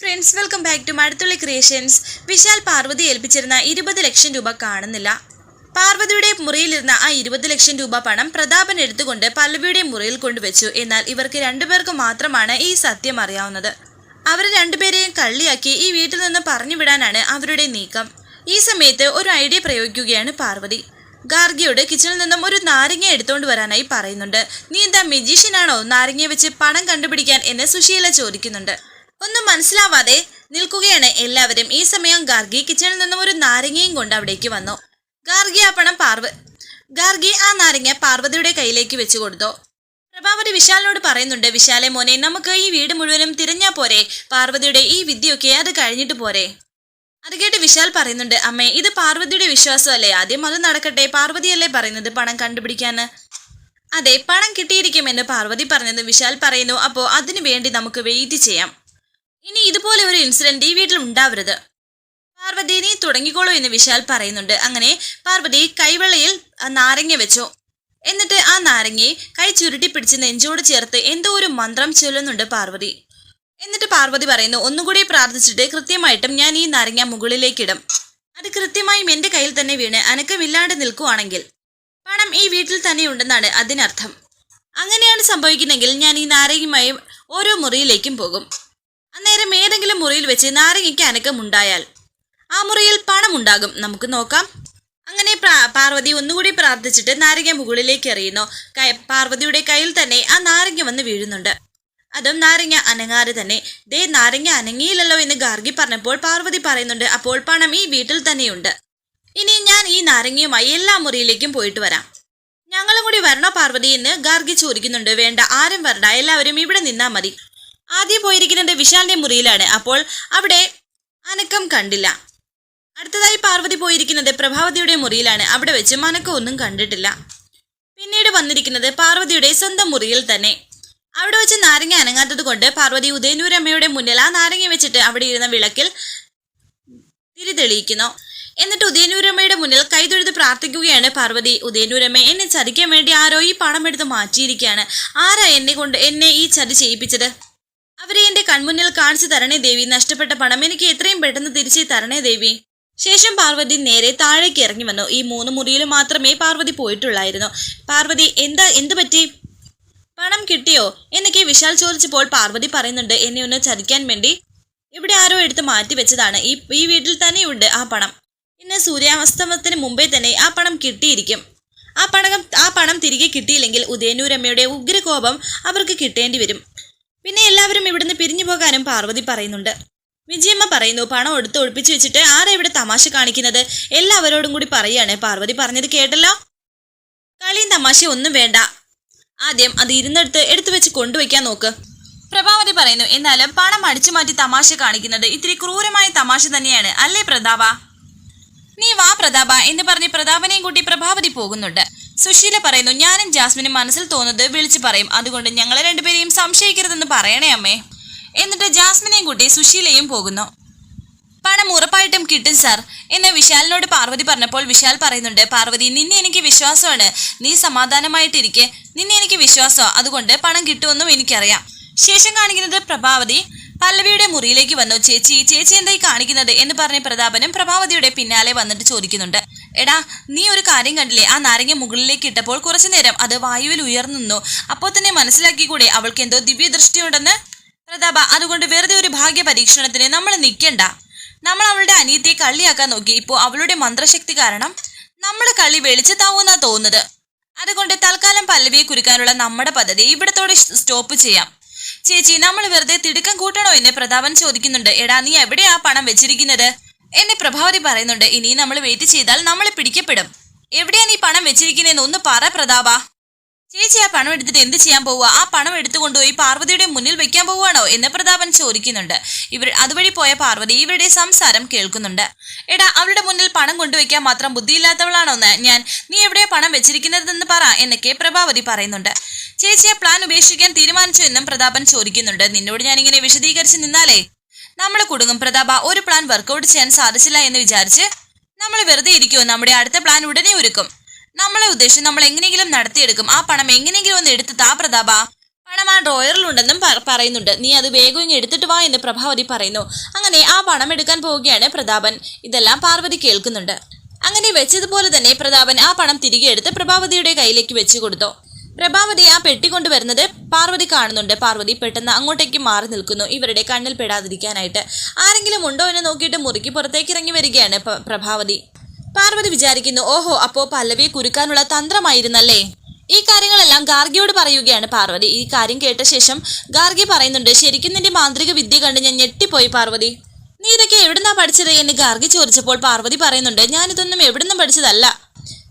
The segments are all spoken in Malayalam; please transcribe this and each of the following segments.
Friends welcome back to Mazhathulli creations Vishal Parvathi ഏൽപ്പിച്ചിരുന്ന ഇരുപത് ലക്ഷം രൂപ കാണുന്നില്ല. പാർവതിയുടെ മുറിയിലിരുന്ന ആ ഇരുപത് ലക്ഷം രൂപ പണം പ്രതാപൻ എടുത്തുകൊണ്ട് പല്ലവിയുടെ മുറിയിൽ കൊണ്ടുവച്ചു. എന്നാൽ ഇവർക്ക് രണ്ടുപേർക്ക് മാത്രമാണ് ഈ സത്യം അറിയാവുന്നത്. അവർ രണ്ടുപേരെയും കള്ളിയാക്കി ഈ വീട്ടിൽ നിന്ന് പറഞ്ഞുവിടാനാണ് അവരുടെ നീക്കം. ഈ സമയത്ത് ഒരു ഐഡിയ പ്രയോഗിക്കുകയാണ് പാർവതി. ഗാർഗിയോട് കിച്ചണിൽ നിന്നും ഒരു നാരങ്ങ എടുത്തുകൊണ്ട് വരാനായി പറയുന്നുണ്ട്. നീ എന്താ മെജീഷ്യനാണോ നാരങ്ങയെ വെച്ച് പണം കണ്ടുപിടിക്കാൻ എന്ന് സുശീല ചോദിക്കുന്നുണ്ട്. ഒന്നും മനസ്സിലാവാതെ നിൽക്കുകയാണ് എല്ലാവരും. ഈ സമയം ഗാർഗി കിച്ചണിൽ നിന്നും ഒരു നാരങ്ങയും കൊണ്ട് അവിടേക്ക് വന്നു. ഗാർഗി ആ പണം പാർവ ഗാർഗി ആ നാരങ്ങ പാർവതിയുടെ കയ്യിലേക്ക് വെച്ചു കൊടുത്തു. പ്രഭാവതി വിശാലിനോട് പറയുന്നുണ്ട് വിശാലെ മോനെ നമുക്ക് ഈ വീട് മുഴുവനും തിരഞ്ഞാ പോരെ? പാർവതിയുടെ ഈ വിദ്യയൊക്കെ അത് കഴിഞ്ഞിട്ട് പോരെ? അത് കേട്ട് വിശാൽ പറയുന്നുണ്ട് അമ്മേ ഇത് പാർവതിയുടെ വിശ്വാസമല്ലേ? ആദ്യം അത് നടക്കട്ടെ. പാർവതിയല്ലേ പറയുന്നത് പണം കണ്ടുപിടിക്കാൻ അതെ പണം കിട്ടിയിരിക്കുമെന്ന് പാർവതി പറഞ്ഞത് വിശാൽ പറയുന്നു. അപ്പോൾ അതിനു വേണ്ടി നമുക്ക് വെയിറ്റ് ചെയ്യാം. ഇനി ഇതുപോലെ ഒരു ഇൻസിഡന്റ് ഈ വീട്ടിൽ ഉണ്ടാവരുത്. പാർവതി നീ തുടങ്ങിക്കോളൂ എന്ന് വിശാൽ പറയുന്നുണ്ട്. അങ്ങനെ പാർവതി കൈവെള്ളയിൽ നാരങ്ങ വെച്ചു. എന്നിട്ട് ആ നാരങ്ങയെ കൈ ചുരുട്ടി പിടിച്ച് നെഞ്ചോട് ചേർത്ത് എന്തോ ഒരു മന്ത്രം ചൊല്ലുന്നുണ്ട് പാർവതി. എന്നിട്ട് പാർവതി പറയുന്നു ഒന്നുകൂടി പ്രാർത്ഥിച്ചിട്ട് കൃത്യമായിട്ടും ഞാൻ ഈ നാരങ്ങ മുകളിലേക്കിടും അത് കൃത്യമായും എന്റെ കയ്യിൽ തന്നെ വീണ് അനക്കമില്ലാണ്ട് നിൽക്കുവാണെങ്കിൽ പണം ഈ വീട്ടിൽ തന്നെ ഉണ്ടെന്നാണ് അതിനർത്ഥം. അങ്ങനെയാണ് സംഭവിക്കുന്നെങ്കിൽ ഞാൻ ഈ നാരങ്ങയുമായി ഓരോ മുറിയിലേക്കും പോകും. അന്നേരം ഏതെങ്കിലും മുറിയിൽ വെച്ച് നാരങ്ങയ്ക്ക് അനക്കമുണ്ടായാൽ ആ മുറിയിൽ പണമുണ്ടാകും. നമുക്ക് നോക്കാം. അങ്ങനെ പാർവതി ഒന്നുകൂടി പ്രാർത്ഥിച്ചിട്ട് നാരങ്ങ മുകളിലേക്ക് എറിയുന്നു. പാർവതിയുടെ കയ്യിൽ തന്നെ ആ നാരങ്ങ വന്ന് വീഴുന്നുണ്ട്. അതും നാരങ്ങ അനങ്ങാതെ തന്നെ ദേ നാരങ്ങ അനങ്ങിയില്ലല്ലോ എന്ന് ഗാർഗി പറഞ്ഞപ്പോൾ പാർവതി പറയുന്നുണ്ട് അപ്പോൾ പണം ഈ വീട്ടിൽ തന്നെയുണ്ട്. ഇനി ഞാൻ ഈ നാരങ്ങയുമായി എല്ലാ മുറിയിലേക്കും പോയിട്ട് വരാം. ഞങ്ങളും കൂടി വരണോ പാർവതി എന്ന് ഗാർഗി ചോദിക്കുന്നുണ്ട്. വേണ്ട ആരും വരണ്ട. എല്ലാവരും ഇവിടെ നിന്നാ മതി. ആദ്യം പോയിരിക്കുന്നത് വിശാലിന്റെ മുറിയിലാണ്. അപ്പോൾ അവിടെ അനക്കം കണ്ടില്ല. അടുത്തതായി പാർവതി പോയിരിക്കുന്നത് പ്രഭാവതിയുടെ മുറിയിലാണ്. അവിടെ വെച്ച് അനക്കം ഒന്നും കണ്ടിട്ടില്ല. പിന്നീട് വന്നിരിക്കുന്നത് പാർവതിയുടെ സ്വന്തം മുറിയിൽ തന്നെ. അവിടെ വെച്ച് നാരങ്ങ അനങ്ങാത്തത് കൊണ്ട് പാർവതി ഉദയനൂരമ്മയുടെ മുന്നിൽ ആ നാരങ്ങ വെച്ചിട്ട് അവിടെ ഇരുന്ന വിളക്കിൽ തിരി തെളിയിക്കുന്നു എന്നിട്ട് ഉദയനൂരമ്മയുടെ മുന്നിൽ കൈതൊഴുത് പ്രാർത്ഥിക്കുകയാണ് പാർവതി. ഉദയനൂരമ്മ എന്നെ ചതിക്കാൻ വേണ്ടി ആരോ ഈ പണം എടുത്ത് മാറ്റിയിരിക്കുകയാണ്. ആരാ എന്നെ കൊണ്ട് എന്നെ ഈ ചതി ചെയ്യിപ്പിച്ചത്? അവരെ എന്റെ കൺമുന്നിൽ കാണിച്ചു തരണേ ദേവി. നഷ്ടപ്പെട്ട പണം എനിക്ക് എത്രയും പെട്ടെന്ന് തിരിച്ചു തരണേ ദേവി. ശേഷം പാർവതി നേരെ താഴേക്ക് ഇറങ്ങി വന്നു. ഈ മൂന്ന് മുറിയിൽ മാത്രമേ പാർവതി പോയിട്ടുള്ളായിരുന്നു. പാർവതി എന്താ എന്ത് പറ്റി? പണം കിട്ടിയോ? എന്നൊക്കെ വിശാൽ ചോദിച്ചപ്പോൾ പാർവതി പറയുന്നുണ്ട് എന്നെ ഒന്ന് ചതിക്കാൻ വേണ്ടി ഇവിടെ ആരോ എടുത്ത് മാറ്റി വെച്ചതാണ്. ഈ ഈ വീട്ടിൽ തന്നെയുണ്ട് ആ പണം. ഇന്ന് സൂര്യാസ്തമത്തിന് മുമ്പേ തന്നെ ആ പണം കിട്ടിയിരിക്കും. ആ പണം ആ പണം തിരികെ കിട്ടിയില്ലെങ്കിൽ ഉദയനൂരമ്മയുടെ ഉഗ്രകോപം അവർക്ക് കിട്ടേണ്ടി വരും. പിന്നെ എല്ലാവരും ഇവിടുന്ന് പിരിഞ്ഞു പോകാനും പാർവതി പറയുന്നുണ്ട്. വിജയമ്മ പറയുന്നു പണം എടുത്ത് ഒളിപ്പിച്ചു വെച്ചിട്ട് ആരാ ഇവിടെ തമാശ കാണിക്കുന്നത്? എല്ലാവരോടും കൂടി പറയാണ്. പാർവതി പറഞ്ഞത് കേട്ടല്ലോ? കളിയും തമാശ ഒന്നും വേണ്ട. ആദ്യം അത് ഇരുന്നെടുത്ത് എടുത്തു വെച്ച് കൊണ്ടുവയ്ക്കാൻ നോക്ക്. പ്രഭാവതി പറയുന്നു എന്നാലും പണം അടിച്ചു മാറ്റി തമാശ കാണിക്കുന്നത് ഇത്തിരി ക്രൂരമായ തമാശ തന്നെയാണ്. അല്ലേ പ്രതാപ? നീ വാ പ്രതാപ എന്ന് പറഞ്ഞ് പ്രതാപനെയും കൂട്ടി പ്രഭാവതി പോകുന്നുണ്ട്. സുശീല പറയുന്നു ഞാനും ജാസ്മിനും മനസ്സിൽ തോന്നുന്നത് വിളിച്ചു പറയും. അതുകൊണ്ട് ഞങ്ങളെ രണ്ടുപേരെയും സംശയിക്കരുതെന്ന് പറയണേ അമ്മേ. എന്നിട്ട് ജാസ്മിനെയും കൂട്ടി സുശീലയും പോകുന്നു. പണം ഉറപ്പായിട്ടും കിട്ടും സാർ. എന്ന് വിശാലിനോട് പാർവതി പറഞ്ഞപ്പോൾ വിശാൽ പറയുന്നുണ്ട് പാർവതി നിന്നെ എനിക്ക് വിശ്വാസമാണ്. നീ സമാധാനമായിട്ടിരിക്കെ. നിന്നെ എനിക്ക് വിശ്വാസമാണ് അതുകൊണ്ട് പണം കിട്ടുമെന്നും എനിക്കറിയാം. ശേഷം കാണിക്കുന്നത് പ്രഭാവതി. പല്ലവിയുടെ മുറിയിലേക്ക് വന്നു. ചേച്ചി ചേച്ചി എന്തായി കാണിക്കുന്നത്? എന്ന് പറഞ്ഞ് പ്രതാപനും പ്രഭാവതിയുടെ പിന്നാലെ വന്നിട്ട് ചോദിക്കുന്നുണ്ട്. എടാ നീ ഒരു കാര്യം കണ്ടില്ലേ? ആ നാരങ്ങ മുകളിലേക്ക് ഇട്ടപ്പോൾ കുറച്ചു നേരം അത് വായുവിൽ ഉയർന്നു അപ്പോൾ തന്നെ മനസ്സിലാക്കി മനസ്സിലാക്കിക്കൂടെ അവൾക്ക് എന്തോ ദിവ്യദൃഷ്ടിയുണ്ടെന്ന്? പ്രതാപ അതുകൊണ്ട് വെറുതെ ഒരു ഭാഗ്യ പരീക്ഷണത്തിന് നമ്മൾ നിൽക്കണ്ട. നമ്മൾ അവളുടെ അനിയത്തെ കള്ളിയാക്കാൻ നോക്കി. ഇപ്പോൾ അവളുടെ മന്ത്രശക്തി കാരണം നമ്മളെ കള്ളി വെളിച്ചത്താവൂന്നാ തോന്നുന്നത്. അതുകൊണ്ട് തൽക്കാലം പല്ലവിയെ കുരുക്കാനുള്ള നമ്മുടെ പദ്ധതി ഇവിടത്തോടെ സ്റ്റോപ്പ് ചെയ്യാം. ചേച്ചി നമ്മൾ വെറുതെ തിടുക്കം കൂട്ടണോ എന്ന് പ്രതാപൻ ചോദിക്കുന്നുണ്ട്. എടാ നീ എവിടെയാ പണം വെച്ചിരിക്കുന്നത്? എന്നെ പ്രഭാവതി പറയുന്നുണ്ട് ഇനി നമ്മൾ വെയിറ്റ് ചെയ്താൽ നമ്മൾ പിടിക്കപ്പെടും. എവിടെയാണ് ഈ പണം വെച്ചിരിക്കുന്നതെന്ന് ഒന്ന് പറ പ്രതാപ. ചേച്ചി ആ പണം എടുത്തിട്ട് എന്ത് ചെയ്യാൻ പോവുക? ആ പണം എടുത്തുകൊണ്ടുപോയി പാർവതിയുടെ മുന്നിൽ വെക്കാൻ പോവുകയാണോ? എന്ന് പ്രതാപൻ ചോദിക്കുന്നുണ്ട്. ഇവർ അതുവഴി പോയ പാർവതി ഇവരുടെ സംസാരം കേൾക്കുന്നുണ്ട്. എടാ അവരുടെ മുന്നിൽ പണം കൊണ്ടുവയ്ക്കാൻ മാത്രം ബുദ്ധിയില്ലാത്തവളാണോന്ന്? ഞാൻ നീ എവിടെയാ പണം വെച്ചിരിക്കുന്നതെന്ന് പറ എന്നൊക്കെ പ്രഭാവതി പറയുന്നുണ്ട്. ചേച്ചി ആ പ്ലാൻ ഉപേക്ഷിക്കാൻ തീരുമാനിച്ചു എന്നും പ്രതാപൻ ചോദിക്കുന്നുണ്ട്. നിന്നോട് ഞാനിങ്ങനെ വിശദീകരിച്ച് നിന്നാലേ നമ്മൾ കുടുങ്ങും. പ്രതാപ ഒരു പ്ലാൻ വർക്കൗട്ട് ചെയ്യാൻ സാധിച്ചില്ല എന്ന് വിചാരിച്ച് നമ്മൾ വെറുതെ ഇരിക്കുമോ നമ്മുടെ അടുത്ത പ്ലാൻ ഉടനെ ഒരുക്കും. നമ്മളെ ഉദ്ദേശം നമ്മൾ എങ്ങനെയെങ്കിലും നടത്തിയെടുക്കും. ആ പണം എങ്ങനെയെങ്കിലും ഒന്ന് എടുത്ത് താ പ്രതാപ. പണം ആ ഡ്രോയറിലുണ്ടെന്നും പറയുന്നുണ്ട്. നീ അത് വേഗം ഇങ്ങ് എടുത്തിട്ട് വാ എന്ന് പ്രഭാവതി പറയുന്നു. അങ്ങനെ ആ പണം എടുക്കാൻ പോവുകയാണ് പ്രതാപൻ. ഇതെല്ലാം പാർവതി കേൾക്കുന്നുണ്ട്. അങ്ങനെ വെച്ചതുപോലെ തന്നെ പ്രതാപൻ ആ പണം തിരികെ എടുത്ത് പ്രഭാവതിയുടെ കയ്യിലേക്ക് വെച്ചു കൊടുത്തു. പ്രഭാവതി ആ പെട്ടി കൊണ്ടുവരുന്നത് പാർവതി കാണുന്നുണ്ട്. പാർവതി പെട്ടെന്ന് അങ്ങോട്ടേക്ക് മാറി നിൽക്കുന്നു. ഇവരുടെ കണ്ണിൽ പെടാതിരിക്കാനായിട്ട്. ആരെങ്കിലും ഉണ്ടോ എന്ന് നോക്കിയിട്ട് മുറിക്ക് പുറത്തേക്ക് ഇറങ്ങി വരികയാണ് പ്രഭാവതി. പാർവതി വിചാരിക്കുന്നു ഓഹോ അപ്പോ പല്ലവിയെ കുരുക്കാനുള്ള തന്ത്രമായിരുന്നല്ലേ? ഈ കാര്യങ്ങളെല്ലാം ഗാർഗിയോട് പറയുകയാണ് പാർവതി. ഈ കാര്യം കേട്ട ശേഷം ഗാർഗി പറയുന്നുണ്ട് ശരിക്കും നിന്റെ മാന്ത്രിക വിദ്യ കണ്ട് ഞാൻ ഞെട്ടിപ്പോയി പാർവതി. നീ ഇതൊക്കെ എവിടുന്നാ പഠിച്ചത്? എന്ന് ഗാർഗി ചോദിച്ചപ്പോൾ പാർവതി പറയുന്നുണ്ട് ഞാനിതൊന്നും എവിടുന്നും പഠിച്ചതല്ല.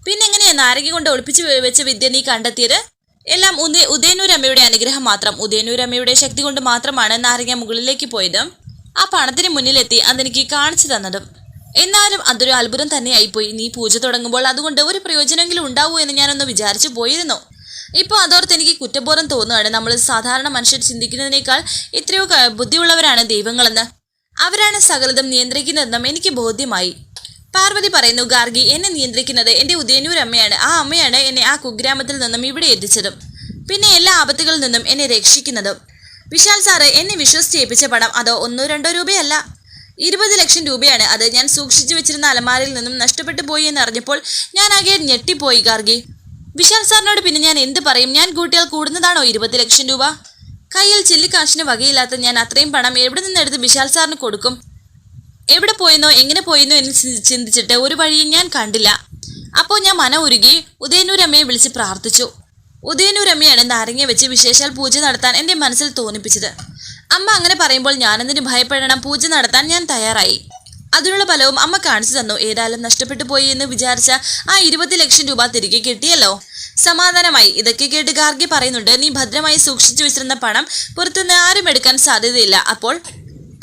പിന്നെ എങ്ങനെയാ നാരങ്ങ കൊണ്ട് ഒളിപ്പിച്ച് വെച്ച വിദ്യ നീ കണ്ടെത്തിയത്? എല്ലാം ഉദയ ഉദയനൂരമ്മയുടെ അനുഗ്രഹം മാത്രം ഉദയനൂരമ്മയുടെ ശക്തി കൊണ്ട് മാത്രമാണ് നാരങ്ങ മുകളിലേക്ക് പോയതും ആ പണത്തിന് മുന്നിലെത്തി അതെനിക്ക് കാണിച്ചു തന്നതും. എന്നാലും അതൊരു അത്ഭുതം തന്നെയായിപ്പോയി. നീ പൂജ തുടങ്ങുമ്പോൾ അതുകൊണ്ട് ഒരു പ്രയോജനമെങ്കിലും ഉണ്ടാവൂ എന്ന് ഞാനൊന്ന് വിചാരിച്ചു പോയിരുന്നു. ഇപ്പോൾ അതോർത്ത് എനിക്ക് കുറ്റബോധം തോന്നുകയാണ്. നമ്മൾ സാധാരണ മനുഷ്യർ ചിന്തിക്കുന്നതിനേക്കാൾ എത്രയോ ബുദ്ധിയുള്ളവരാണ് ദൈവങ്ങളെന്ന്. അവരാണ് സകലതും നിയന്ത്രിക്കുന്നതെന്നും എനിക്ക് ബോധ്യമായി. പാർവതി പറയുന്നു ഗാർഗി എന്നെ നിയന്ത്രിക്കുന്നത് എന്റെ ഉദയനൂർ അമ്മയാണ്. ആ അമ്മയാണ് എന്നെ ആ കുഗ്രാമത്തിൽ നിന്നും ഇവിടെ എത്തിച്ചതും പിന്നെ എല്ലാ ആപത്തുകളിൽ നിന്നും എന്നെ രക്ഷിക്കുന്നതും. വിശാൽ സാറ് എന്നെ വിശ്വസിച്ചേൽപ്പിച്ച പണം അതോ ഒന്നോ രണ്ടോ രൂപയല്ല. ഇരുപത് ലക്ഷം രൂപയാണ് അത്. ഞാൻ സൂക്ഷിച്ചു വെച്ചിരുന്ന അലമാരയിൽ നിന്നും നഷ്ടപ്പെട്ടു പോയി എന്ന് അറിഞ്ഞപ്പോൾ ഞാൻ ആകെ ഞെട്ടിപ്പോയി ഗാർഗി. വിശാൽ സാറിനോട് പിന്നെ ഞാൻ എന്ത് പറയും? ഞാൻ കൂട്ടിയാൽ കൂടുന്നതാണോ ഇരുപത് ലക്ഷം രൂപ? കയ്യിൽ ചില്ലിക്കാശിന് വകയില്ലാത്ത ഞാൻ അത്രയും പണം എവിടെ നിന്നെടുത്ത് വിശാൽ സാറിന് കൊടുക്കും? എവിടെ പോയെന്നോ എങ്ങനെ പോയെന്നോ എന്ന് ചിന്തിച്ചിട്ട് ഒരു വഴിയും ഞാൻ കണ്ടില്ല. അപ്പോൾ ഞാൻ മന ഉരുകി ഉദയനൂരമ്മയെ വിളിച്ച് പ്രാർത്ഥിച്ചു. ഉദയനൂരമ്മയാണ് നാരങ്ങ വെച്ച് വിശേഷാൽ പൂജ നടത്താൻ എന്റെ മനസ്സിൽ തോന്നിപ്പിച്ചത്. അമ്മ അങ്ങനെ പറയുമ്പോൾ ഞാനെന്തിന് ഭയപ്പെടണം പൂജ നടത്താൻ ഞാൻ തയ്യാറായി. അതിനുള്ള ഫലവും അമ്മ കാണിച്ചു തന്നു. ഏതായാലും നഷ്ടപ്പെട്ടു പോയി എന്ന് വിചാരിച്ച ആ ഇരുപത് ലക്ഷം രൂപ തിരികെ കിട്ടിയല്ലോ? സമാധാനമായി. ഇതൊക്കെ കേട്ട് ഗാർഗി പറയുന്നുണ്ട് നീ ഭദ്രമായി സൂക്ഷിച്ചു വെച്ചിരുന്ന പണം പുറത്തുനിന്ന് ആരും എടുക്കാൻ സാധ്യതയില്ല. അപ്പോൾ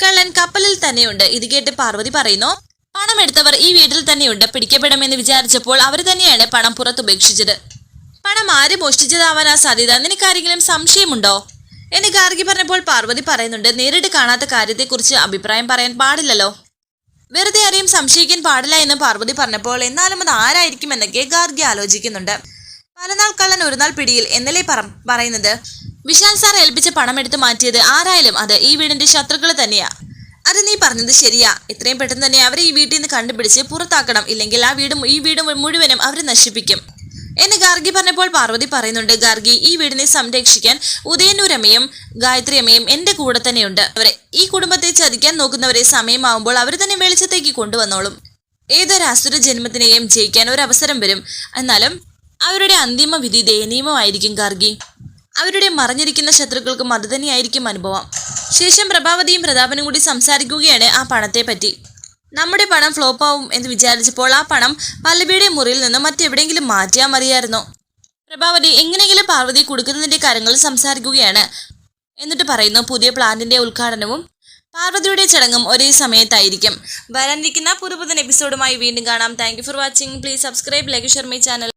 കള്ളൻ കപ്പലിൽ തന്നെയുണ്ട്. ഇത് കേട്ട് പാർവതി പറയുന്നു പണം എടുത്തവർ ഈ വീട്ടിൽ തന്നെയുണ്ട്. പിടിക്കപ്പെടുമെന്ന് വിചാരിച്ചപ്പോൾ അവർ തന്നെയാണ് പണം പുറത്തുപേക്ഷിച്ചത് പണം ആര് മോഷ്ടിച്ചതാവാനാ സാധ്യത? നിനക്കാരെങ്കിലും സംശയമുണ്ടോ? എന്ന് ഗാർഗി പറഞ്ഞപ്പോൾ പാർവതി പറയുന്നുണ്ട് നേരിട്ട് കാണാത്ത കാര്യത്തെക്കുറിച്ച് അഭിപ്രായം പറയാൻ പാടില്ലല്ലോ. വെറുതെ ആരെയും സംശയിക്കാൻ പാടില്ല എന്ന് പാർവതി പറഞ്ഞപ്പോൾ എന്നാലും അത് ആരായിരിക്കും? എന്നൊക്കെ ഗാർഗി ആലോചിക്കുന്നുണ്ട്. പലനാൾ കള്ളൻ ഒരു നാൾ പിടിയിൽ എന്നല്ലേ പറ പറയുന്നത്? വിശാൽ സാർ ഏൽപ്പിച്ച പണം എടുത്ത് മാറ്റിയത് ആരായാലും അത് ഈ വീടിന്റെ ശത്രുക്കൾ തന്നെയാ. അത് നീ പറഞ്ഞത് ശരിയാ. ഇത്രയും പെട്ടെന്ന് തന്നെ അവരെ ഈ വീട്ടിൽ നിന്ന് കണ്ടുപിടിച്ച് പുറത്താക്കണം. ഇല്ലെങ്കിൽ ആ വീട് ഈ വീട് മുഴുവനും അവരെ നശിപ്പിക്കും. എന്ന് ഗാർഗി പറഞ്ഞപ്പോൾ പാർവതി പറയുന്നുണ്ട് ഗാർഗി ഈ വീടിനെ സംരക്ഷിക്കാൻ ഉദയനൂരമ്മയും ഗായത്രിയമ്മയും എന്റെ കൂടെ തന്നെയുണ്ട്. അവരെ ഈ കുടുംബത്തെ ചതിക്കാൻ നോക്കുന്നവരെ സമയമാവുമ്പോൾ അവർ തന്നെ വെളിച്ചത്തേക്ക് കൊണ്ടുവന്നോളും. ഏതൊരു അസുര ജന്മത്തിനെയും ജയിക്കാൻ ഒരു അവസരം വരും. എന്നാലും അവരുടെ അന്തിമ വിധി ദയനീയമായിരിക്കും ഗാർഗി. അവരുടെ മറഞ്ഞിരിക്കുന്ന ശത്രുക്കൾക്കും മറുതന്നെയായിരിക്കും അനുഭവം. ശേഷം പ്രഭാവതിയും പ്രതാപനും കൂടി സംസാരിക്കുകയാണ് ആ പണത്തെ പറ്റി. നമ്മുടെ പണം ഫ്ലോപ്പ് ആവും എന്ന് വിചാരിച്ചപ്പോൾ ആ പണം പല്ലവിയുടെ മുറിയിൽ നിന്ന് മറ്റെവിടെയെങ്കിലും മാറ്റിയാൽ മതിയായിരുന്നു. പ്രഭാവതി എങ്ങനെയെങ്കിലും പാർവതി കൊടുക്കുന്നതിന്റെ കാര്യങ്ങൾ സംസാരിക്കുകയാണ് എന്നിട്ട് പറയുന്നു പുതിയ പ്ലാന്റിന്റെ ഉദ്ഘാടനവും പാർവതിയുടെ ചടങ്ങും ഒരേ സമയത്തായിരിക്കും. വരാനിരിക്കുന്ന പുതുപുതൻ എപ്പിസോഡുമായി വീണ്ടും കാണാം. Thank for watching. Please subscribe like share my channel.